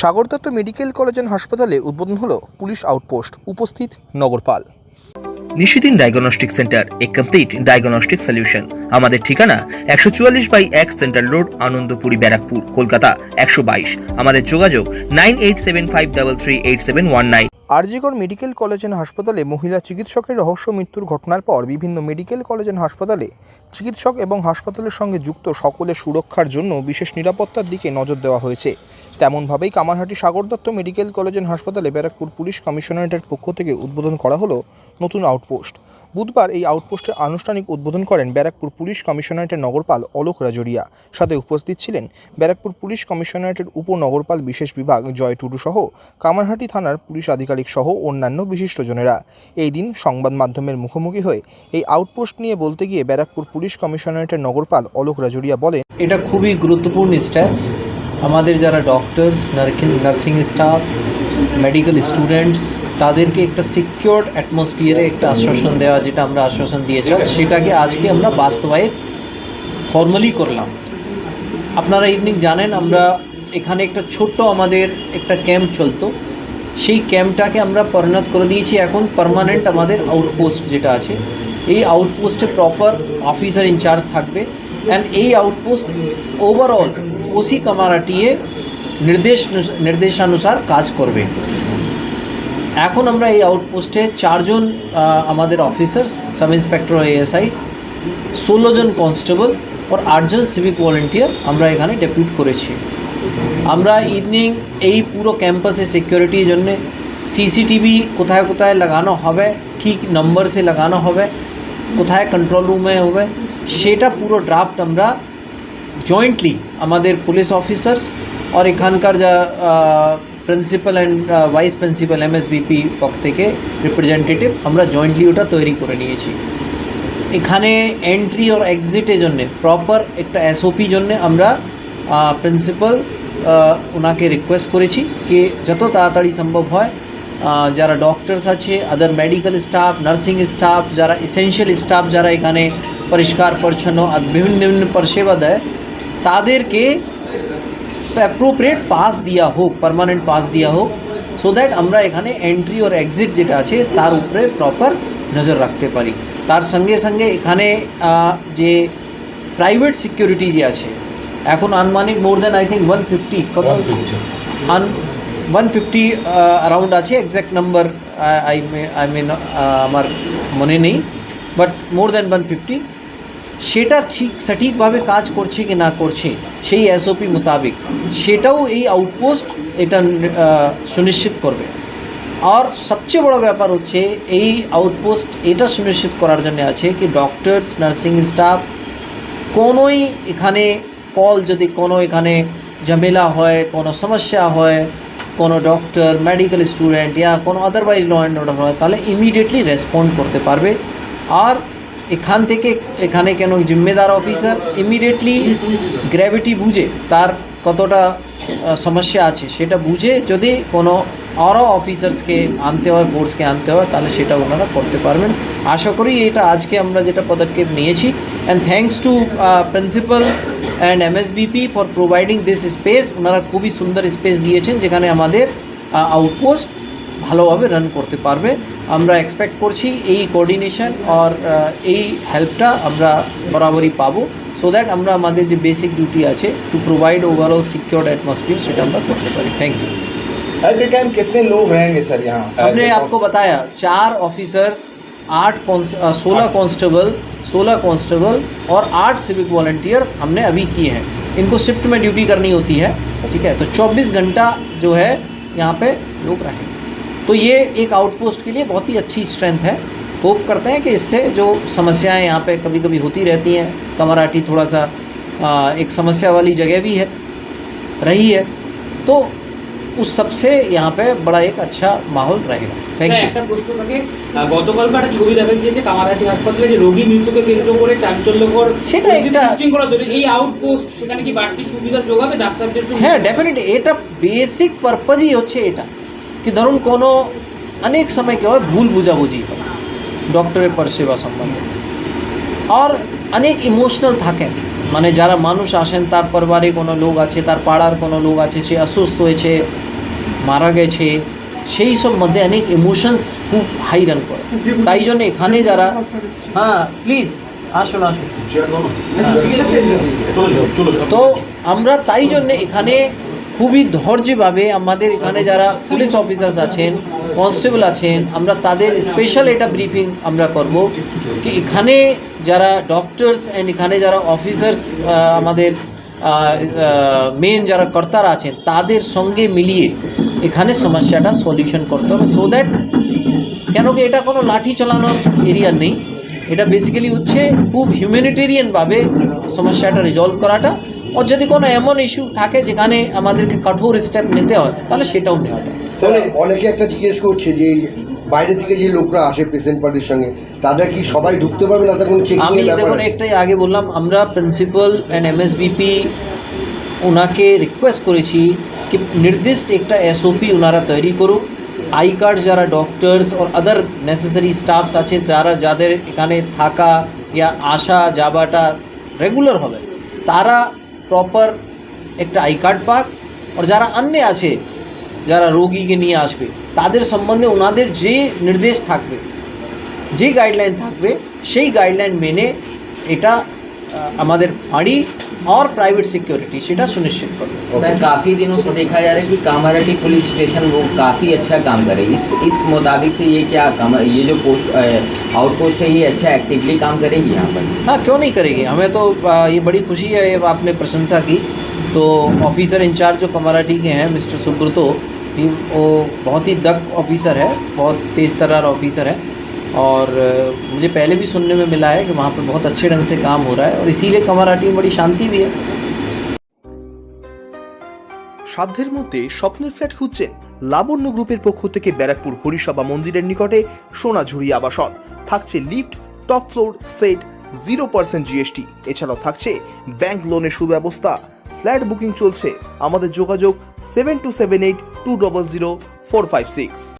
Sagar Dutta medical college and হাসপাতালে উদ্বোধন হলো পুলিশ আউটপোস্ট উপস্থিত নগরপাল। Nishidin diagnostic centre a complete diagnostic solution. আমাদের ঠিকানা একশো চুয়াল্লিশ বাই এক সেন্ট্রাল রোড আনন্দপুরি ব্যারাকপুর কলকাতা একশো বাইশ। আমাদের যোগাযোগ nine eight seven five double three eight seven one nine. আরজিগড় medical college and হাসপাতালে মহিলা চিকিৎসকের রহস্য মৃত্যুর ঘটনার পর বিভিন্ন মেডিকেল কলেজ অ্যান্ড হাসপাতালে চিকিৎসক এবং হাসপাতালের সঙ্গে যুক্ত সকলের সুরক্ষার জন্য বিশেষ নিরাপত্তার দিকে নজর দেওয়া হয়েছে। তেমনভাবেই Kamarhati Sagar Dutta medical college and হাসপাতালে ব্যারাকপুর পুলিশ কমিশনারেটের পক্ষ থেকে উদ্বোধন করা হলো নতুন আউটপোস্ট। বুধবার এই আউটপোস্টের আনুষ্ঠানিক উদ্বোধন করেন ব্যারাকপুর পুলিশ কমিশনারেটের নগরপাল অলোক রাজরিয়া। সাথে উপস্থিত ছিলেন ব্যারাকপুর পুলিশ কমিশনারেটের উপনগরপাল বিশেষ বিভাগ জয় টুডু সহ কামারহাটি থানার পুলিশ আধিকারিক সহ অন্যান্য বিশিষ্টজনেরা। এই দিন সংবাদ মাধ্যমের মুখোমুখি হয়ে এই আউটপোস্ট নিয়ে বলতে গিয়ে ব্যারাকপুর পুলিশ কমিশনারেটের নগরপাল অলোক রাজুরিয়া বলেন, এটা খুবই গুরুত্বপূর্ণ স্টেপ। আমাদের যারা doctors nursing staff medical students তাদেরকে একটা সিকিওর অ্যাটমসফিয়ারে একটা আশ্বাসন দেওয়া, যেটা আমরা আশ্বাসন দিয়েছিলাম সেটাকে আজকে আমরা বাস্তবায়িত ফর্মালি করলাম। আপনারা ইভিনিং জানেন, আমরা এখানে একটা ছোট্ট আমাদের একটা ক্যাম্প চলতো। সেই ক্যাম্পটাকে আমরা পরিণত করে দিয়েছি। এখন পার্মানেন্ট আমাদের আউটপোস্ট যেটা আছে এই আউটপোস্টে প্রপার অফিসার ইনচার্জ থাকবে অ্যান্ড এই আউটপোস্ট ওভারঅল ওসি কামারাটিয়ে নির্দেশ, নির্দেশানুসার কাজ করবে। এখন আমরা এই আউটপোস্টে চারজন আমাদের অফিসার্স সাব ইন্সপেক্টর এএসআই ষোলো জন কনস্টেবল আর আটজন সিভিক ভলেন্টিয়ার আমরা এখানে ডেপুট করেছি। আমরা ইভিনিং এই পুরো ক্যাম্পাসে সিকিউরিটির জন্য সিসিটিভি কোথায় কোথায় লাগানো হবে, কী নম্বর লাগানো হবে কোথায় কন্ট্রোল রুমে হবে সেটা পুরো ড্রাফট আমরা জয়েন্টলি আমাদের পুলিশ অফিসার্স আর এখানকার যা principal and vice principal MSVP পক্ষ থেকে রিপ্রেজেন্টেটিভ আমরা জয়েন্টলি ওটা তৈরি করে নিয়েছি। এখানে এন্ট্রি আর এক্সিটের জন্য প্রপার একটা এসওপি জন্য আমরা প্রিন্সিপাল ওনাকে রিকোয়েস্ট করেছি কি যত তাড়াতাড়ি সম্ভব হয় আহ, যারা ডক্টরস আছে other medical staff nursing staff যারা এসেনশিয়াল স্টাফ যারা এখানে পরিষ্কার পরিচ্ছন্ন আর বিভিন্ন বিভিন্ন পরিষেবা দেয় তাদেরকে অ্যাপ্রোপ্রিয়েট পাস দেওয়া হোক পার্মানেন্ট পাস দেওয়া হোক সো দ্যাট আমরা এখানে এন্ট্রি আর এক্সিট যেটা আছে তার উপরে প্রপার নজর রাখতে পারি। তার সঙ্গে সঙ্গে এখানে যে প্রাইভেট সিকিউরিটি যে আছে এখন আনুমানিক more than I think one fifty কত? আন ওয়ান ফিফটি অ্যারাউন্ড আছে exact number I may I mean আমার মনে নেই but more than one fifty সেটা ঠিক, সঠিকভাবে কাজ করছে কি না করছে, সেই এসওপি মোতাবেক, সেটাও এই আউটপোস্ট এটা সুনিশ্চিত করবে। আর সবচেয়ে বড় ব্যাপার হচ্ছে, এই আউটপোস্ট এটা সুনিশ্চিত করার জন্য আছে কি ডক্টরস নার্সিং স্টাফ কোনোই এখানে কল যদি কোনো এখানে ঝামেলা হয়, কোনো সমস্যা হয় কোনো ডক্টর মেডিকেল স্টুডেন্ট ইয়া কোনো আদারওয়াইজ ল অ্যান্ড অর্ডার হয়, তাহলে ইমিডিয়েটলি রেসপন্ড করতে পারবে। আর এখান থেকে, এখানে কেন জিম্মেদার অফিসার ইমিডিয়েটলি গ্র্যাভিটি বুঝে তার কতটা সমস্যা আছে সেটা বুঝে যদি কোনো আরও অফিসার্সকে আনতে হয় ফোর্সকে আনতে হয়, তাহলে সেটা ওনারা করতে পারবেন। আশা করি এটা আজকে আমরা যেটা পদক্ষেপ নিয়েছি। And thanks to principal and MSVP for providing this space ওনারা খুবই সুন্দর স্পেস দিয়েছেন যেখানে আমাদের আউটপোস্ট ভালোভাবে রান করতে পারবে আমরা এক্সপেক্ট করছি এই কোঅর্ডিনেশন আর আহ, এই হেল্পটা আমরা বরাবরই পাবো সো দ্যাট আমরা আমাদের যে বেসিক ডিউটি আছে to provide overall secure atmosphere সেটা আমরা করতে পারি thank you at the time कितने लोग रहेंगे सर यहाँ हमने आपको बताया चार ऑफिसर्स आठ सोलह कांस्टेबल सोलह कांस्टेबल और आठ सिविक वॉलंटियर्स हमने अभी किए हैं इनको शिफ्ट में ड्यूटी करनी होती है ठीक है तो 24 घंटा जो है यहाँ पे लोग रहेंगे तो ये एक आउटपोस्ट के लिए बहुत ही अच्छी स्ट्रेंथ है होप करते हैं कि इससे जो समस्याएं यहाँ पे कभी कभी होती रहती हैं कमराठी थोड़ा सा आ, एक समस्या वाली जगह भी है रही है तो उस सबसे यहाँ पे बड़ा एक अच्छा माहौल रहेगा थैंक স্যার, यू একটা প্রশ্ন থাকে আহ, গতকালকার একটা ছবি দেখা গিয়েছে কামারহাটি হাসপাতালে যে রোগী মৃত্যুকে কেন্দ্র করে চাঞ্চল্যকর সেটা একটা- বিশৃঙ্খলা তৈরি। এই আউটপোস্ট সেখানে কি বাড়তি সুবিধা যোগাবে ডাক্তারদের জন্য হ্যাঁ ডেফিনেটলি এটা বেসিক পারপাজই হচ্ছে এটা কি ধরুন কোনো অনেক সময় কি হয় ভুল বুঝাবুঝি হয় ডক্টরের পরিষেবা সম্বন্ধে আর অনেক ইমোশনাল থাকেন মানে যারা মানুষ আসেন তার পরিবারে কোনো লোক আছে তার পাড়ার কোনো লোক আছে সে অসুস্থ হয়েছে মারা গেছে সেই সব মধ্যে অনেক ইমোশনস খুব হাই রান করে তাই জন্য এখানে যারা হ্যাঁ প্লিজ আসুন আসুন তো আমরা তাই জন্য এখানে খুবই ধৈর্যভাবে আমাদের এখানে যারা পুলিশ অফিসার্স আছেন কনস্টেবল আছেন, আমরা তাদের স্পেশাল এটা ব্রিফিং আমরা করব। কি এখানে যারা ডক্টরস অ্যান্ড এখানে যারা অফিসার্স আমাদের মেন যারা কর্তারা আছেন, তাদের সঙ্গে মিলিয়ে এখানে সমস্যাটা সলিউশন করতে হবে। সো দ্যাট কেন কি এটা কোনো লাঠি চালানোর এরিয়া নেই? এটা বেসিক্যালি হচ্ছে খুব হিউম্যানিটেরিয়ানভাবে সমস্যাটা রিজলভ করাটা। ও যদি কোনো এমন ইস্যু থাকে যেখানে আমাদেরকে কঠোর স্টেপ নিতে হয় তাহলে সেটাও নেওয়াটা স্যার অনেকে একটা জিজ্ঞেস করছে যে বাইরে থেকে যে লোকরা আসে পেশেন্ট পার্টির সঙ্গে তাদের কি সবাই ঢুকতে পারবে না? কোনো আমি দেখুন একটাই আগে বললাম আমরা প্রিন্সিপাল অ্যান্ড এমএসবিপি ওনাকে রিকোয়েস্ট করেছি কি নির্দিষ্ট একটা এসওপি ওনারা তৈরি করুক। আই কার্ড যারা ডক্টরস ও আদার নেসেসারি স্টাফস আছে যারা যাদের এখানে থাকা ইয়া আসা যাবাটা রেগুলার হবে তারা প্রপার একটা আই কার্ড পাক আর যারা অন্য আছে, যারা রোগীকে নিয়ে আসবে, তাদের সম্বন্ধে ওনাদের যে নির্দেশ থাকবে, যে গাইডলাইন থাকবে, সেই গাইডলাইন মেনে এটা আমাদের ফাঁড়ি और प्राइवेट सिक्योरिटी সেটা सुनिश्चित করবে सर काफ़ी दिनों से देखा जा रहा है कि कामारेड्डी पुलिस स्टेशन वो काफ़ी अच्छा काम करे इस इस मुताबिक से ये क्या काम ये जो पोस्ट आउट पोस्ट है ये अच्छा एक्टिवली काम करेगी यहाँ पर हाँ क्यों नहीं करेगी हमें तो आ, ये बड़ी खुशी है ये आपने प्रशंसा की तो ऑफिसर इंचार्ज जो कमराटी के हैं मिस्टर सुब्रतो ये वो बहुत ही दक्ष ऑफिसर है बहुत तेज़ तर्रार ऑफिसर है और अ, मुझे पहले भी सुनने में मिला है कि वहाँ पर बहुत अच्छे ढंग से काम हो रहा है और इसीलिए कमराटी में बड़ी शांति भी है সাধ্যের মধ্যে স্বপ্নের ফ্ল্যাট খুঁজছেন লাবণ্য গ্রুপের পক্ষ থেকে ব্যারাকপুর হরিসভা মন্দিরের নিকটে সোনাঝুরি আবাসন থাকছে lift top floor set zero percent GST এছাড়াও থাকছে ব্যাংক লোনের সুব্যবস্থা ফ্ল্যাট বুকিং চলছে আমাদের যোগাযোগ seven two seven eight two double zero four five six